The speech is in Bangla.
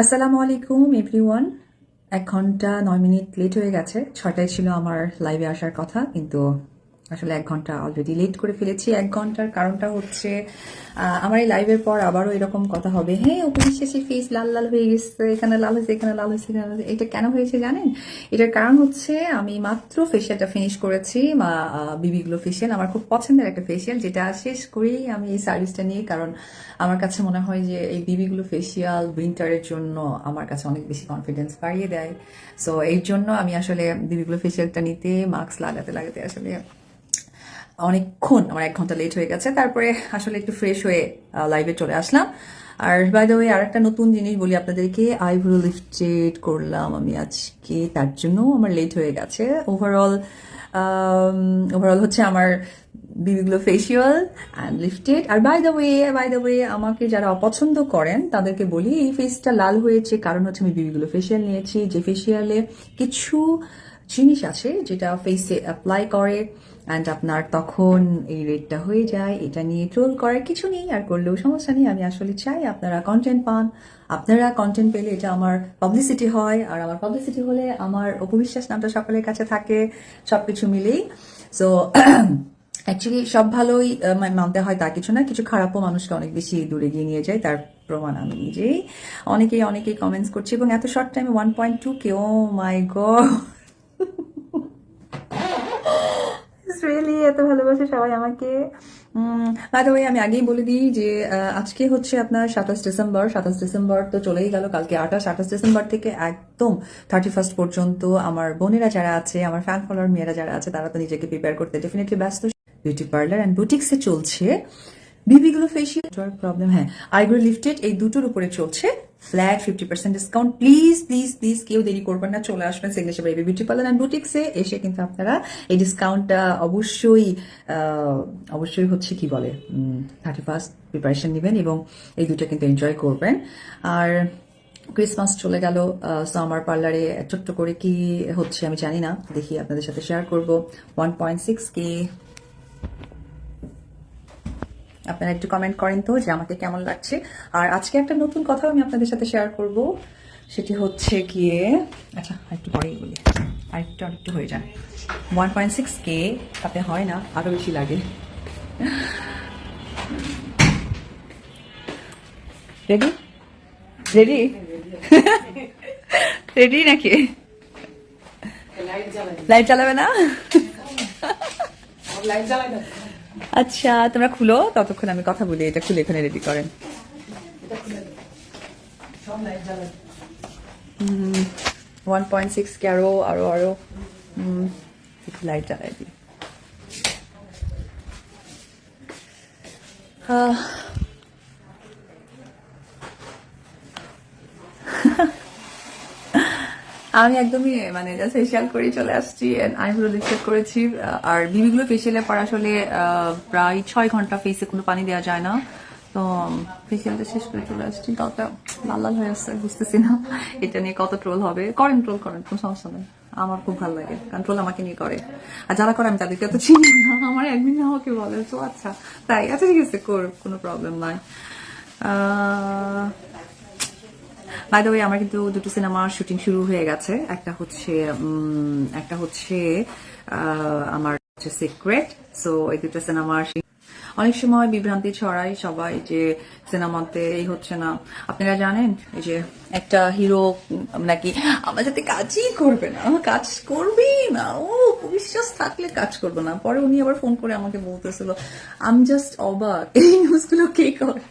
আসসালামু আলাইকুম এভরিওয়ান এক ঘণ্টা নয় মিনিট লেট হয়ে গেছে। ছটায় ছিল আমার লাইভে আসার কথা, কিন্তু আসলে এক ঘণ্টা অলরেডি লেট করে ফেলেছি, এক ঘণ্টার কারণটা হচ্ছে আমার এই লাইভের পর আবারও এরকম কথা হবে। হ্যাঁ উপবিশ্বাসী ফেস লাল লাল হয়ে গেছে, এখানে লাল হয়েছে, এখানে লাল হয়েছে, এখানে এটা কেন হয়েছে জানেন? এটার কারণ হচ্ছে আমি মাত্র ফেসিয়ালটা ফিনিশ করেছি, মা বিবিগুলো ফেশিয়াল আমার খুব পছন্দের একটা ফেশিয়াল যেটা শেষ করেই আমি এই সার্ভিসটা নিয়ে, কারণ আমার কাছে মনে হয় যে এই বিবিগুলো ফেসিয়াল উইন্টারের জন্য আমার কাছে অনেক বেশি কনফিডেন্স বাড়িয়ে দেয়। সো এই জন্য আমি আসলে বিবিগুলো ফেশিয়ালটা নিতে মাস্ক লাগাতে লাগাতে আসলে অনেকক্ষণ, আমার এক ঘণ্টা লেট হয়ে গেছে। তারপরে আসলে একটু ফ্রেশ হয়ে লাইভে চলে আসলাম। আর বাই দ্য ওয়ে আর একটা নতুন জিনিস বলি আপনাদেরকে আইব্রো লিফটেড করলাম আমি আজকে, তার জন্য আমার লেট হয়ে গেছে। ওভারঅল ওভারঅল হচ্ছে আমার বিবিগুলো facial and lifted R by the way by the way আমাকে যারা অপছন্দ করেন, তাদেরকে বলি, এই ফেসটা লাল হয়েছে, কারণ হচ্ছে আমি বিবিগুলো ফেসিয়াল নিয়েছি। যে ফেসিয়ালে কিছু জিনিস আছে যেটা ফেসে অ্যাপ্লাই করে অ্যান্ড আপনার তখন এই রেটটা হয়ে যায়, এটা নিয়ে ট্রোল করার কিছু নেই আর করলেও সমস্যা নেই। আমি আসলে চাই আপনারা কন্টেন্ট পান। আপনারা কন্টেন্ট পেলে এটা আমার পাবলিসিটি হয় আর আমার পাবলিসিটি হলে আমার অপবিশ্বাস নামটা সকলের কাছে থাকে সব কিছু মিলেই। সো অ্যাকচুয়ালি সব ভালোই মানতে হয় তা কিছু না, কিছু খারাপও মানুষকে অনেক বেশি দূরে গিয়ে নিয়ে যায়, তার প্রমাণ আমি নিজেই। অনেকেই অনেকেই কমেন্টস করছি এবং এত শর্ট টাইমে one point two K oh my God এত ভালোবাসে সবাই আমাকে। বাই আমি আগেই বলে দিই যে আজকে হচ্ছে আপনার সাতাশ ডিসেম্বর। সাতাশ ডিসেম্বর তো চলেই গেল কালকে আঠাশ। আঠাশ ডিসেম্বর থেকে একদম থার্টি ফার্স্ট পর্যন্ত আমার বোনেরা যারা আছে, আমার ফ্যান ফলোয়ার মেয়েরা যারা আছে, তারা তো নিজেকে প্রিপেয়ার করতে ডেফিনেটলি ব্যস্ত। বিউটি পার্লার অ্যান্ড বুটিক্সে চলছে। বিবিগুলো ফেসিয়াল প্রবলেম হ্যাঁ আইব্রো লিফটেড এই দুটোর উপরে চলছে। Flat fifty percent discount please please please কেউ দেরি করবেন না, চলে আসবেন signature baby beauty parlour and বুটিক্সে এসে কিন্তু আপনারা এই ডিসকাউন্টটা অবশ্যই অবশ্যই হচ্ছে কি বলে থার্টি ফার্স্ট প্রিপারেশন নেবেন এবং এই দুটো কিন্তু এনজয় করবেন। আর ক্রিসমাস চলে গেল সো আমার পার্লারে ছোট্ট করে কি হচ্ছে আমি জানি না। দেখি আপনাদের সাথে শেয়ার করব। ওয়ান পয়েন্ট সিক্স কে আপনারা একটু কমেন্ট করেন তো যে আমাকে কেমন লাগছে। আর আজকে একটা নতুন কথাও আমি আপনাদের সাথে শেয়ার করব। সেটি হচ্ছে গিয়ে আচ্ছা একটু পরেই বলি। আরেকটু আরেকটু হয়ে যায় ওয়ান পয়েন্ট সিক্স কে তাতে হয় না আরও বেশি লাগে। রেডি রেডি রেডি নাকি? লাইট চালাবে না? আচ্ছা তোমরা খুলো, ততক্ষণ আমি কথা বলি, এটা খুলে এখানে রেডি করেন। ওয়ান পয়েন্ট সিক্স ক্যারো লাইট জ্বালাই দিই। আমি একদমই মানে জাস্ট ফেসিয়াল করে চলে আসছি আইব্রো লিপস্টিক করেছি। আর বিবিগুলো ফেসিয়ালের পর আসলে প্রায় ছয় ঘণ্টা ফেসে কোনো পানি দেওয়া যায় না। তো ফেসিয়ালটা শেষ করে চলে আসছি। তাওটা লাল লাল হয়ে আসছে, বুঝতেছি না এটা নিয়ে কত ট্রোল হবে। করেন ট্রোল করেন, কোনো সমস্যা নেই। আমার খুব ভালো লাগে, কারণ ট্রোল আমাকে নিয়ে করে। আর যারা করে আমি তাদেরকে এত চিনি না, আমার একদিন আমাকে বলে। তো আচ্ছা তাই আচ্ছা ঠিক আছে কর কোনো প্রবলেম নাই। বাই দ্য ওয়ে আমার কিন্তু দুটো সিনেমার শুটিং শুরু হয়ে গেছে। একটা হচ্ছে একটা হচ্ছে আমার হচ্ছে সিক্রেট সো এই দুটো সিনেমার অনেক সময় বিভ্রান্তি ছড়ায় সবাই যে সিনেমাতে এই হচ্ছে না। আপনারা জানেন, এই যে একটা হিরো নাকি আমার সাথে কাজই করবে না, কাজ করবেই না। ও বিশ্বাস থাকলে কাজ করবে না। পরে উনি আবার ফোন করে আমাকে বলতেছিল আম জাস্ট অবাক। এই নিউজগুলো কে করে?